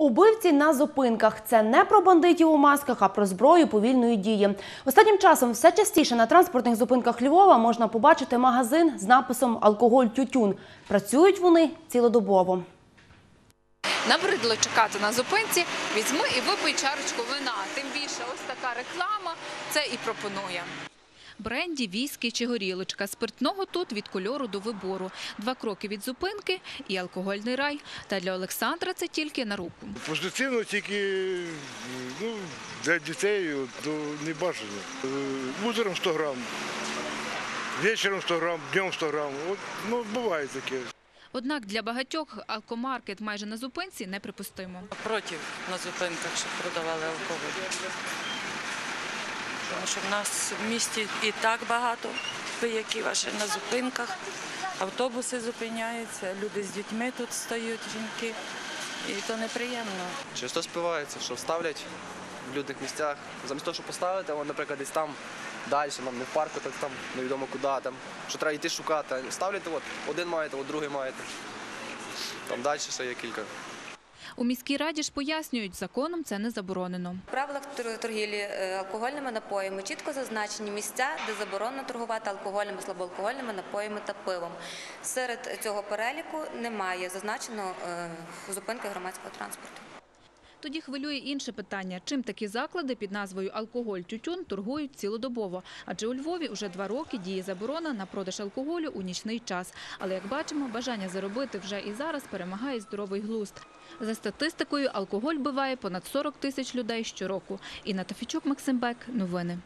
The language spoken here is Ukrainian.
Убивці на зупинках це не про бандитів у масках, а про зброю повільної дії. Останнім часом все частіше на транспортних зупинках Львова можна побачити магазин з написом Алкоголь тютюн. Працюють вони цілодобово. Набридло чекати на зупинці, візьми і випий чарочку вина. Тим більше ось така реклама це і пропонує. Бренді, віскі чи горілочка. Спиртного тут від кольору до вибору. Два кроки від зупинки і алкогольний рай. Та для Олександра це тільки на руку. Позитивно тільки ну, для дітей то не бажано. Е, Утром 100 грам, вечором 100 грам, днем 100 грам. От, ну, буває таке. Однак для багатьох алкомаркет майже на зупинці неприпустимо. проти на зупинках, щоб продавали алкоголь. Тому що в нас в місті і так багато пияків, а ще на зупинках. Автобуси зупиняються, люди з дітьми тут стають, жінки. І то неприємно. Часто спиваються, що ставлять в людних місцях. Замість того, щоб поставити, наприклад, десь там далі, нам не в парку, так там невідомо куди, там, що треба йти шукати. Ставляєте, от, один маєте, от другий маєте. Там далі ще є кілька. У міській раді ж пояснюють, законом це не заборонено. В правилах торгівлі е, алкогольними напоями чітко зазначені місця, де заборонено торгувати алкогольними, слабоалкогольними напоями та пивом. Серед цього переліку немає зазначено е, зупинки громадського транспорту. Тоді хвилює інше питання: чим такі заклади під назвою Алкоголь Тютюн торгують цілодобово? Адже у Львові вже два роки діє заборона на продаж алкоголю у нічний час. Але як бачимо, бажання заробити вже і зараз перемагає здоровий глузд. За статистикою, алкоголь биває понад 40 тисяч людей щороку. Інна Тафічук, Максим Бек. Новини.